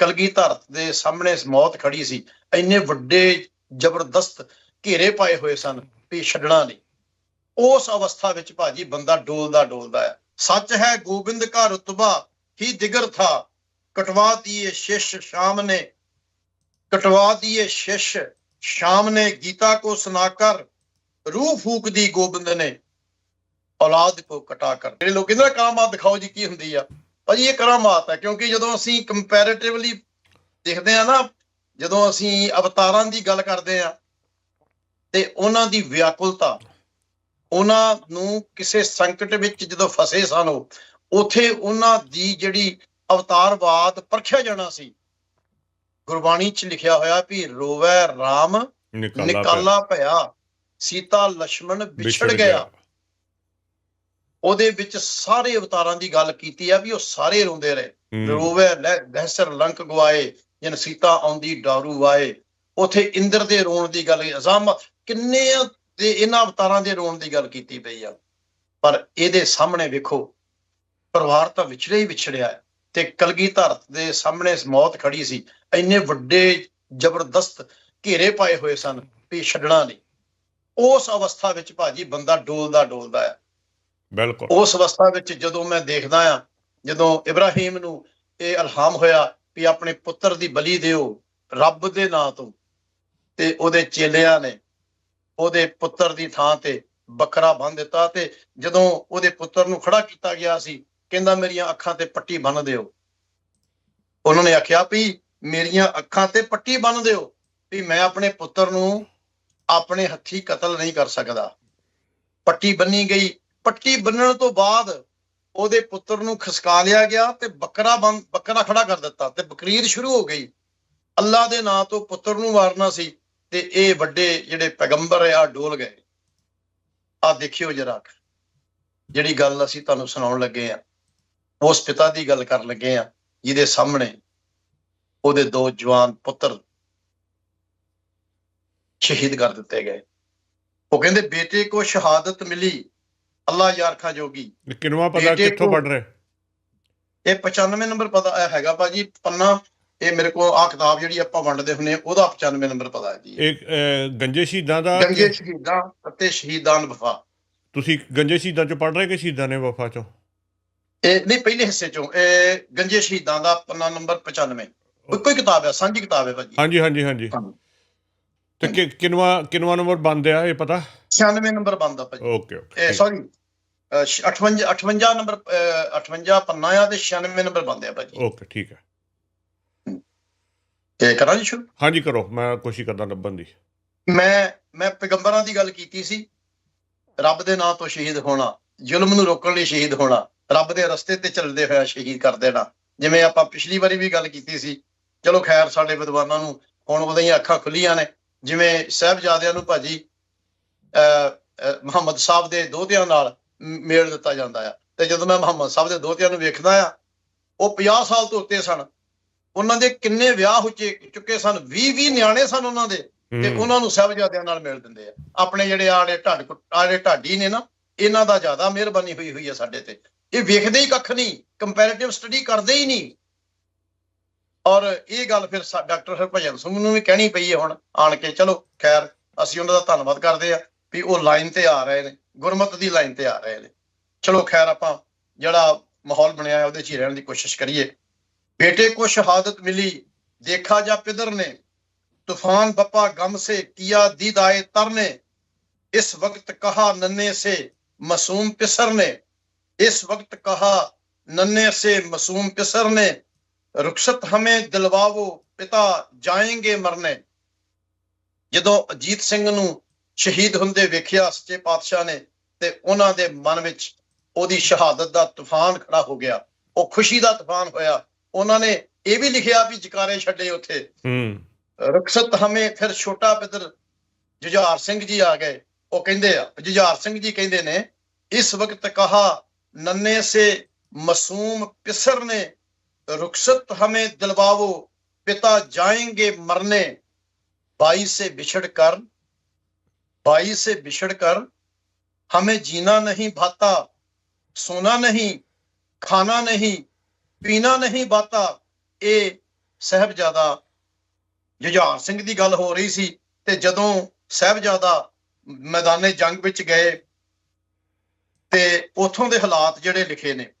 ਕਲਗੀ ਕਲਗੀਧਰ ਦੇ ਸਾਹਮਣੇ ਮੌਤ ਖੜੀ ਸੀ। ਇੰਨੇ ਵੱਡੇ ਜ਼ਬਰਦਸਤ ਘੇਰੇ ਪਾਏ ਹੋਏ ਸਨ ਵੀ ਛੱਡਣਾ ਨਹੀਂ। ਉਸ ਅਵਸਥਾ ਵਿੱਚ ਭਾਜੀ ਬੰਦਾ ਡੋਲਦਾ ਡੋਲਦਾ ਹੈ। ਸੱਚ ਹੈ, ਗੋਬਿੰਦ ਕਾ ਰਤਬਾ ਹੀ ਦਿਗਰ ਥਾ। ਕਟਵਾ ਦੀਏ ਸ਼ਿਸ਼ ਸ਼ਾਮ ਨੇ ਕਟਵਾ ਦੀਏ ਸ਼ਿਸ਼ ਸ਼ਾਮ ਨੇ ਗੀਤਾ ਕੋ ਸੁਨਾਕਰ ਰੂਹ ਫੂਕ ਦੀ ਗੋਬਿੰਦ ਨੇ। ਔਲਾਦ ਕੋ ਕਟਾ ਕਰ। ਜਿਹੜੇ ਲੋਕ ਕਹਿੰਦੇ ਨੇ ਕਰਾਮਾਤ ਦਿਖਾਓ ਜੀ, ਕੀ ਹੁੰਦੀ ਆ। ਭਾਜੀ ਇਹ ਕਰਾਮਾਤ ਹੈ ਕਿਉਂਕਿ ਜਦੋਂ ਅਸੀਂ ਕੰਪੈਰੀਟਿਵਲੀ ਦੇਖਦੇ ਆ ਨਾ ਜਦੋਂ ਅਸੀਂ ਅਵਤਾਰਾਂ ਦੀ ਗੱਲ ਕਰਦੇ ਆ ਤੇ ਉਹਨਾਂ ਦੀ ਵਿਆਕੁਲਤਾ ਉਹਨਾਂ ਨੂੰ ਕਿਸੇ ਸੰਕਟ ਵਿੱਚ ਜਦੋਂ ਫਸੇ ਸਨ ਉਹ ਉਥੇ ਉਹਨਾਂ ਦੀ ਜਿਹੜੀ ਅਵਤਾਰਵਾਦ ਪਰਖਿਆ ਜਾਣਾ ਸੀ। ਗੁਰਬਾਣੀ 'ਚ ਲਿਖਿਆ ਹੋਇਆ ਵੀ ਰੋਵੈ ਰਾਮ ਨਿਕਾਲਾ ਭਇਆ ਸੀਤਾ ਲక్ష్మణ ਵਿਛੜ ਗਿਆ। ਉਹਦੇ ਵਿੱਚ ਸਾਰੇ ਅਵਤਾਰਾਂ ਦੀ ਗੱਲ ਕੀਤੀ ਆ ਵੀ ਉਹ ਸਾਰੇ ਰੋਂਦੇ ਰਹੇ। ਰੋਵੇ ਲਹਿਸਰ ਲੰਕ ਗਵਾਏ ਜਨ ਸੀਤਾ ਆਉਂਦੀ ਡਾਰੂ ਵਾਏ। ਉਥੇ ਇੰਦਰ ਦੇ ਰੋਣ ਦੀ ਗੱਲ ਅਜ਼ਾਮ ਕਿੰਨੇ ਦੇ ਇਹਨਾਂ ਅਵਤਾਰਾਂ ਦੇ ਰੋਣ ਦੀ ਗੱਲ ਕੀਤੀ ਪਈ ਆ। ਪਰ ਇਹਦੇ ਸਾਹਮਣੇ ਵੇਖੋ ਪਰਿਵਾਰ ਤਾਂ ਵਿਛੜਿਆ ਹੀ ਵਿਛੜਿਆ ਤੇ ਕਲਗੀਧਰ ਦੇ ਸਾਹਮਣੇ ਮੌਤ ਖੜੀ ਸੀ। ਇੰਨੇ ਵੱਡੇ ਜ਼ਬਰਦਸਤ ਘੇਰੇ ਪਾਏ ਹੋਏ ਸਨ ਵੀ ਛੱਡਣਾ ਨਹੀਂ। ਉਸ ਅਵਸਥਾ ਵਿੱਚ ਭਾਜੀ ਬੰਦਾ ਡੋਲਦਾ ਡੋਲਦਾ ਹੈ। ਬਿਲਕੁਲ। ਉਸ ਅਵਸਥਾ ਵਿੱਚ ਜਦੋਂ ਮੈਂ ਦੇਖਦਾ ਆ ਜਦੋਂ ਇਬਰਾਹੀਮ ਨੂੰ ਇਹ ਇਲਹਾਮ ਹੋਇਆ ਵੀ ਆਪਣੇ ਪੁੱਤਰ ਦੀ ਬਲੀ ਦਿਓ, ਰੱਬ ਦੇ ਨਾਂ ਤੋਂ, ਤੇ ਉਹਦੇ ਚੇਲਿਆਂ ਨੇ ਉਹਦੇ ਪੁੱਤਰ ਦੀ ਥਾਂ ਤੇ ਬੱਕਰਾ ਬੰਨ ਦਿੱਤਾ ਤੇ ਜਦੋਂ ਉਹਦੇ ਪੁੱਤਰ ਨੂੰ ਖੜਾ ਕੀਤਾ ਗਿਆ ਸੀ, ਕਹਿੰਦਾ ਮੇਰੀਆਂ ਅੱਖਾਂ ਤੇ ਪੱਟੀ ਬੰਨ ਦਿਓ। ਉਹਨਾਂ ਨੇ ਆਖਿਆ ਵੀ ਮੇਰੀਆਂ ਅੱਖਾਂ ਤੇ ਪੱਟੀ ਬੰਨ ਦਿਓ ਵੀ ਮੈਂ ਆਪਣੇ ਪੁੱਤਰ ਨੂੰ ਆਪਣੇ ਹੱਥੀ ਕਤਲ ਨਹੀਂ ਕਰ ਸਕਦਾ। ਪੱਟੀ ਬੰਨੀ ਗਈ ਪੱਟੀ ਬੰਨਣ ਤੋਂ ਬਾਅਦ ਉਹਦੇ ਪੁੱਤਰ ਨੂੰ ਖਸਕਾ ਲਿਆ ਗਿਆ ਤੇ ਬੱਕਰਾ ਬੰਨ ਬੱਕਰਾ ਖੜਾ ਕਰ ਦਿੱਤਾ ਤੇ ਬਕਰੀਦ ਸ਼ੁਰੂ ਹੋ ਗਈ। ਅੱਲਾ ਦੇ ਨਾਂ ਤੋਂ ਪੁੱਤਰ ਨੂੰ ਮਾਰਨਾ ਸੀ ਤੇ ਇਹ ਵੱਡੇ ਜਿਹੜੇ ਪੈਗੰਬਰ ਆ, ਡੋਲ ਗਏ। ਆ ਦੇਖਿਓ ਜਰਾ ਜਿਹੜੀ ਗੱਲ ਅਸੀਂ ਤੁਹਾਨੂੰ ਸੁਣਾਉਣ ਲੱਗੇ ਆ, ਉਸ ਪਿਤਾ ਦੀ ਗੱਲ ਕਰਨ ਲੱਗੇ ਆ, ਜਿਹਦੇ ਸਾਹਮਣੇ ਉਹਦੇ ਦੋ ਜਵਾਨ ਪੁੱਤਰ ਸ਼ਹੀਦ ਕਰ ਦਿੱਤੇ ਗਏ। ਉਹ ਕਹਿੰਦੇ, ਬੇਟੇ ਕੋ ਸ਼ਹਾਦਤ ਮਿਲੀ? ਅੱਲਾ ਯਾਰ ਖਾਂ ਜੋਗੀ ਕਿਨਵਾ ਪਤਾ ਕਿੱਥੋਂ ਪੜ ਰਹੇ? ਇਹ 95 ਨੰਬਰ ਪਤਾ ਹੈਗਾ ਭਾਜੀ ਪੰਨਾ ਇਹ ਮੇਰੇ ਕੋਲ ਆ ਕਿਤਾਬ ਜਿਹੜੀ ਆਪਾਂ ਵੰਡਦੇ ਹੁੰਨੇ ਆ, ਉਹਦਾ 95 ਨੰਬਰ ਪਤਾ ਹੈ ਜੀ। ਇਹ ਗੰਜੇ ਸ਼ਹੀਦਾਂ ਦਾ ਗੰਗੇ ਸ਼ਹੀਦਾਂ ਅਤੇ ਸ਼ਹੀਦਾਨ ਵਫਾ। ਤੁਸੀਂ ਗੰਜੇ ਸ਼ਹੀਦਾਂ ਚੋਂ ਪੜ ਰਹੇ ਕਿ ਸ਼ਹੀਦਾਂ ਨੇ ਵਫਾ ਚੋਂ? ਇਹ ਨਹੀਂ ਪਹਿਲੇ ਹਿੱਸੇ ਚੋਂ ਇਹ ਗੰਗੇ ਸ਼ਹੀਦਾਂ ਦਾ ਪੰਨਾ ਨੰਬਰ 95 ਇੱਕੋ ਹੀ ਕਿਤਾਬ ਹੈ ਸਾਂਝੀ ਕਿਤਾਬ ਹੈ ਭਾਜੀ। ਹਾਂਜੀ ਹਾਂਜੀ ਹਾਂਜੀ। ਤੇ ਕਿ- ਕਿਨਵਾ ਕਿਨਵਾ ਨੰਬਰ ਬੰਦ ਆ ਇਹ ਪਤਾ? 96 ਨੰਬਰ ਬੰਦਾ ਭਾਜੀ। ਓਕੇ ਓਕੇ ਸੌਰੀ 58 58 ਨੰਬਰ ਅਹ, 58 ਪੰਨਾ ਆ ਤੇ 96 ਨੰਬਰ ਬੰਦੇ ਆ ਭਾਜੀ। ਓਕੇ ਠੀਕ ਹੈ। ਇਹ ਕਰਾਂ ਜੀ ਸ਼ੁਰੂ? ਹਾਂਜੀ ਕਰੋ। ਮੈਂ ਕੋਸ਼ਿਸ਼ ਕਰਦਾ ਲੱਭਣ ਦੀ। ਮੈਂ ਮੈਂ ਪੈਗੰਬਰਾਂ ਦੀ ਗੱਲ ਕੀਤੀ ਸੀ। ਰੱਬ ਦੇ ਨਾਂ ਤੋਂ ਸ਼ਹੀਦ ਹੋਣਾ ਜ਼ੁਲਮ ਨੂੰ ਰੋਕਣ ਲਈ ਸ਼ਹੀਦ ਹੋਣਾ ਰੱਬ ਦੇ ਰਸਤੇ ਤੇ ਚੱਲਦੇ ਹੋਇਆ ਸ਼ਹੀਦ ਕਰ ਦੇਣਾ। ਜਿਵੇਂ ਆਪਾਂ ਪਿਛਲੀ ਵਾਰੀ ਵੀ ਗੱਲ ਕੀਤੀ ਸੀ ਚਲੋ ਖੈਰ ਸਾਡੇ ਵਿਦਵਾਨਾਂ ਨੂੰ ਹੁਣ ਉਹਦੀਆਂ ਅੱਖਾਂ ਖੁੱਲੀਆਂ ਨੇ। ਜਿਵੇਂ ਸਾਹਿਬਜ਼ਾਦਿਆਂ ਨੂੰ ਭਾਜੀ ਅਹ ਮੁਹੰਮਦ ਸਾਹਿਬ ਦੇ ਦੋਹਤਿਆਂ ਨਾਲ ਮੇਲ ਦਿੱਤਾ ਜਾਂਦਾ ਆ। ਤੇ ਜਦੋਂ ਮੈਂ ਮੁਹੰਮਦ ਸਾਹਿਬ ਦੇ ਦੋਹਤਿਆਂ ਨੂੰ ਵੇਖਦਾ ਆ ਉਹ 50 ਸਾਲ ਤੋਂ ਉੱਤੇ ਸਨ। ਉਹਨਾਂ ਦੇ ਕਿੰਨੇ ਵਿਆਹ ਹੋ ਚੁੱਕੇ- ਸਨ। 20 20 ਨਿਆਣੇ ਸਨ ਉਹਨਾਂ ਦੇ। ਤੇ ਉਹਨਾਂ ਨੂੰ ਸਾਹਿਬਜ਼ਾਦਿਆਂ ਨਾਲ ਮਿਲ ਦਿੰਦੇ ਆ। ਆਪਣੇ ਜਿਹੜੇ ਆੜੇ ਢੱਡ ਆੜੇ ਢਾਡੀ ਨੇ ਨਾ ਇਹਨਾਂ ਦਾ ਜ਼ਿਆਦਾ ਮਿਹਰਬਾਨੀ ਹੋਈ ਹੋਈ ਹੈ ਸਾਡੇ ਤੇ। ਇਹ ਵੇਖਦੇ ਹੀ ਕੱਖ ਨਹੀਂ ਕੰਪੈਰੀਟਿਵ ਸਟੱਡੀ ਕਰਦੇ ਹੀ ਨਹੀਂ। ਔਰ ਇਹ ਗੱਲ ਫਿਰ ਡਾਕਟਰ ਹਰਭਜਨ ਸਿੰਘ ਨੂੰ ਵੀ ਕਹਿਣੀ ਪਈ ਹੈ ਹੁਣ ਆਣ ਕੇ ਚਲੋ ਖੈਰ ਅਸੀਂ ਉਹਨਾਂ ਦਾ ਧੰਨਵਾਦ ਕਰਦੇ ਆ ਵੀ ਉਹ ਲਾਈਨ ਤੇ ਆ ਰਹੇ ਨੇ। ਗੁਰਮਤ ਦੀ ਲਾਈਨ ਤੇ ਆ ਰਹੇ ਨੇ। ਚਲੋ ਖੈਰ, ਆਪਾਂ ਜਿਹੜਾ ਮਾਹੌਲ ਬਣਿਆ ਉਹਦੇ 'ਚ ਹੀ ਰਹਿਣ ਦੀ ਕੋਸ਼ਿਸ਼ ਕਰੀਏ। ਬੇਟੇ ਕੋ ਸ਼ਹਾਦਤ ਮਿਲੀ। ਦੇਖਾ ਜਾਂ ਪਿਦਰ ਨੇ। ਤੂਫਾਨ ਬੱਪਾ ਗਮ ਸੇ, ਕੀਆ ਦੀਦਾਏ ਤਰ ਨੇ। ਇਸ ਵਕਤ ਕਹਾ ਨੰਨੇ ਸੇ, ਮਾਸੂਮ ਪਿਸਰ ਨੇ। ਇਸ ਵਕਤ ਕਹਾ ਨੰਨੇ ਸੇ, ਮਾਸੂਮ ਪਿਸਰ ਨੇ। ਰੁਖਸਤ ਹਮੇ ਦਿਲਵਾਵੋ, ਪਿਤਾ ਜਾਏਂਗੇ ਮਰਨੇ। ਜਦੋਂ ਅਜੀਤ ਸਿੰਘ ਨੂੰ ਸ਼ਹੀਦ ਹੁੰਦੇ ਵੇਖਿਆ ਸੱਚੇ ਪਾਤਸ਼ਾਹ ਨੇ ਤੇ ਉਹਨਾਂ ਦੇ ਮਨ ਵਿੱਚ ਉਹਦੀ ਸ਼ਹਾਦਤ ਦਾ ਤੂਫਾਨ ਖੜਾ ਹੋ ਗਿਆ। ਉਹ ਖੁਸ਼ੀ ਦਾ ਤੂਫਾਨ ਹੋਇਆ। ਉਹਨਾਂ ਨੇ ਇਹ ਵੀ ਲਿਖਿਆ ਵੀ ਜਕਾਰੇ ਛੱਡੇ ਉੱਥੇ। ਹੂੰ। ਰਖਸਤ ਹਮੇ ਫਿਰ ਛੋਟਾ ਪਿੱਤਰ ਜੁਝਾਰ ਸਿੰਘ ਜੀ ਆ ਗਏ। ਉਹ ਕਹਿੰਦੇ ਆ ਜੁਝਾਰ ਸਿੰਘ ਜੀ ਕਹਿੰਦੇ ਨੇ ਇਸ ਵਕਤ ਕਹਾ ਨੰਨੇ ਸੇ ਮਸੂਮ ਪਿਸਰ ਨੇ ਰੁਖਸਤ ਹਮੇ ਦਿਲਵਾਵੋ ਪਿਤਾ ਜਾਏਗੇ ਮਰਨੇ। ਬਾਈ ਸੇ ਵਿਛੜ ਕਰ ਬਾਈ ਸੇ ਵਿਛੜ ਕਰ हमें जीना नहीं भाता सोना नहीं खाना नहीं पीना नहीं भाता ਇਹ ਸਾਹਿਬਜ਼ਾਦਾ ਜੁਝਾਰ ਸਿੰਘ ਦੀ ਗੱਲ ਹੋ ਰਹੀ ਸੀ ਤੇ ਜਦੋਂ ਸਾਹਿਬਜ਼ਾਦਾ ਮੈਦਾਨੇ ਜੰਗ ਵਿੱਚ ਗਏ ਤੇ ਉਥੋਂ ਦੇ ਹਾਲਾਤ ਜਿਹੜੇ ਲਿਖੇ ਨੇ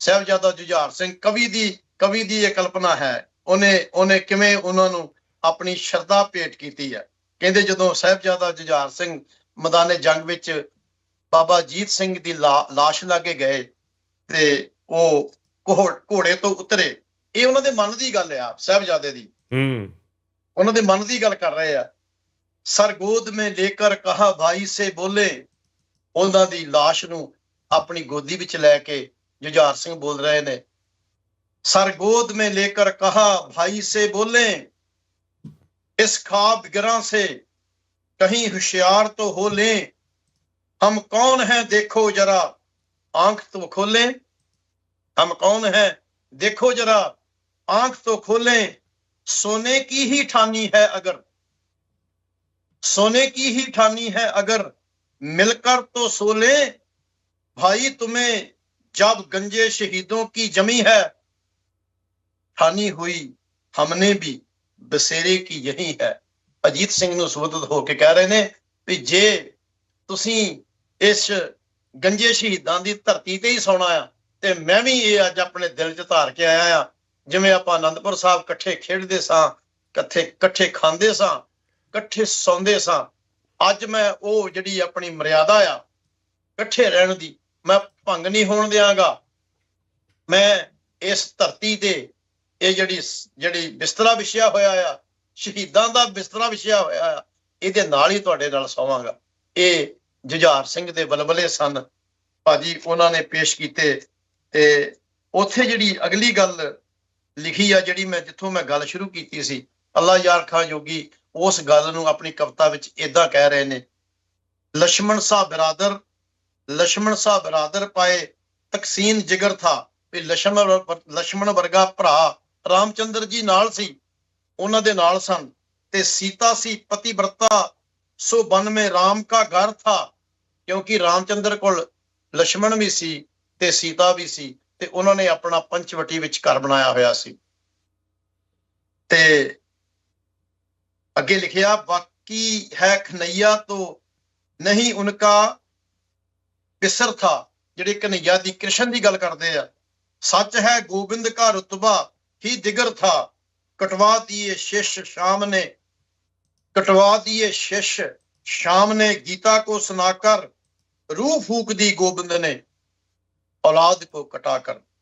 ਸਾਹਿਬਜ਼ਾਦਾ ਜੁਝਾਰ ਸਿੰਘ ਕਵੀ ਦੀ ਕਵੀ ਦੀ ਇਹ ਕਲਪਨਾ ਹੈ ਉਹਨੇ ਉਹਨੇ ਕਿਵੇਂ ਉਹਨਾਂ ਨੂੰ ਆਪਣੀ ਸ਼ਰਧਾ ਭੇਟ ਕੀਤੀ ਹੈ ਕਹਿੰਦੇ ਜਦੋਂ ਸਾਹਿਬਜ਼ਾਦਾ ਜੁਝਾਰ ਸਿੰਘ ਮੈਦਾਨੇ ਜੰਗ ਵਿੱਚ ਬਾਬਾ ਜੀਤ ਸਿੰਘ ਦੀ ਲਾ- ਲਾਸ਼ ਲਾਗੇ ਗਏ ਤੇ ਉਹ ਘੋੜ- ਘੋੜੇ ਤੋਂ ਉਤਰੇ ਇਹ ਉਹਨਾਂ ਦੇ ਮਨ ਦੀ ਗੱਲ ਆ ਸਾਹਿਬਜ਼ਾਦੇ ਦੀ ਹੂੰ ਉਹਨਾਂ ਦੇ ਮਨ ਦੀ ਗੱਲ ਕਰ ਰਹੇ ਆ ਸਰਗੋਦ ਮੇ ਲੇਕਰ ਕਹਾ ਭਾਈ ਸੇ ਬੋਲੇ ਉਹਨਾਂ ਦੀ লাশ ਨੂੰ ਆਪਣੀ ਗੋਦੀ ਵਿੱਚ ਲੈ ਕੇ ਜੁਝਾਰ ਸਿੰਘ ਬੋਲ ਰਹੇ ਨੇ सरगोद में लेकर कहा भाई से बोले इस खाब गिरा से कहीं होशियार तो हो ले हम कौन हैं देखो जरा आंख तो खोलें हम कौन हैं देखो जरा आंख तो खोलें सोने की ही ठानी है अगर सोने की ही ठानी है अगर मिलकर तो सोले भाई तुम्हें जब गंजे शहीदों की जमी है ठानी हुई हमने भी ਬਸੇਰੇ ਕੀ ਯਹੀ ਹੈ ਅਜੀਤ ਸਿੰਘ ਨੂੰ ਸਬੂਤ ਹੋ ਕੇ ਕਹਿ ਰਹੇ ਨੇ ਵੀ ਜੇ ਤੁਸੀਂ ਇਸ ਗੰਜੇ ਸ਼ਹੀਦਾਂ ਦੀ ਧਰਤੀ ਤੇ ਹੀ ਸੌਣਾ ਆ। ਤੇ ਮੈਂ ਵੀ ਇਹ ਅੱਜ ਆਪਣੇ ਦਿਲ 'ਚ ਧਾਰ ਕੇ ਆਇਆ ਆ, ਜਿਵੇਂ ਆਪਾਂ ਆਨੰਦਪੁਰ ਸਾਹਿਬ ਇਕੱਠੇ ਖੇਡਦੇ ਸਾਂ, ਇਕੱਠੇ ਇਕੱਠੇ ਖਾਂਦੇ ਸਾਂ, ਇਕੱਠੇ ਸੌਂਦੇ ਸਾਂ। ਅੱਜ ਮੈਂ ਉਹ ਜਿਹੜੀ ਆਪਣੀ ਮਰਿਆਦਾ ਆ, ਇਕੱਠੇ ਰਹਿਣ ਦੀ, ਮੈਂ ਭੰਗ ਨਹੀਂ ਹੋਣ ਦਿਆਂਗਾ। ਮੈਂ ਇਸ ਧਰਤੀ ਤੇ ਇਹ ਜਿਹੜੀ ਜਿਹੜੀ ਬਿਸਤਰਾ ਵਿਛਿਆ ਹੋਇਆ ਆ, ਸ਼ਹੀਦਾਂ ਦਾ ਬਿਸਤਰਾ ਵਿਛਿਆ ਹੋਇਆ ਆ, ਇਹਦੇ ਨਾਲ ਹੀ ਤੁਹਾਡੇ ਨਾਲ ਸੌਵਾਂਗਾ। ਇਹ ਜੁਝਾਰ ਸਿੰਘ ਦੇ ਬਲਬਲੇ ਸਨ। ਭਾਜੀ ਉਹਨਾਂ ਨੇ ਪੇਸ਼ ਕੀਤੇ ਤੇ ਉੱਥੇ ਜਿਹੜੀ ਅਗਲੀ ਗੱਲ ਲਿਖੀ ਆ, ਜਿਹੜੀ ਮੈਂ ਜਿੱਥੋਂ ਮੈਂ ਗੱਲ ਸ਼ੁਰੂ ਕੀਤੀ ਸੀ ਅੱਲਾ ਯਾਰ ਖਾਨ ਜੋਗੀ ਉਸ ਗੱਲ ਨੂੰ ਆਪਣੀ ਕਵਿਤਾ ਵਿੱਚ ਇਦਾਂ ਕਹਿ ਰਹੇ ਨੇ ਲక్ష్మణ ਸਾਹਿਬ ਬਰਾਦਰ ਲక్ష్మణ ਸਾਹਿਬ ਬਰਾਦਰ ਪਾਏ ਤਕਸੀਨ ਜਿਗਰ ਥਾ, ਵੀ ਲక్ష్మణ ਲక్ష్మణ ਵਰਗਾ ਭਰਾ ਰਾਮਚੰਦਰ ਜੀ ਨਾਲ ਸੀ, ਉਹਨਾਂ ਦੇ ਨਾਲ ਸਨ ਤੇ ਸੀਤਾ ਸੀ ਪਤੀਵਰਤਾ ਸੋ ਬਨ ਰਾਮ ਕਾ ਘਰ ਥਾ ਕਿਉਂਕਿ ਰਾਮਚੰਦਰ ਕੋਲ ਲక్ష్మణ ਵੀ ਸੀ ਤੇ ਸੀਤਾ ਵੀ ਸੀ ਤੇ ਉਹਨਾਂ ਨੇ ਆਪਣਾ ਪੰਚਵਟੀ ਵਿੱਚ ਘਰ ਬਣਾਇਆ ਹੋਇਆ ਸੀ। ਤੇ ਅੱਗੇ ਲਿਖਿਆ ਬਾਕੀ ਹੈ ਖਨਈਆ ਤੋਂ ਨਹੀਂ ਉਨਕਾ ਬਿਸਰ ਥਾ। ਜਿਹੜੇ ਕਨਈਆ ਦੀ ਕ੍ਰਿਸ਼ਨ ਦੀ ਗੱਲ ਕਰਦੇ ਆ। ਸੱਚ ਹੈ ਗੋਬਿੰਦ ਕਾ ਰਤਬਾ ਹੀ ਦਿਗਰ ਥਾ। ਕਟਵਾ ਦੀਏ ਸ਼ਿਸ਼ ਸ਼ਾਮ ਨੇ ਕਟਵਾ ਦੀਏ ਸ਼ਿਸ਼ ਸ਼ਾਮ ਨੇ ਗੀਤਾ ਕੋ ਸੁਨਾਕਰ रूह फूक दी गोविंद ने औलाद को कटा कर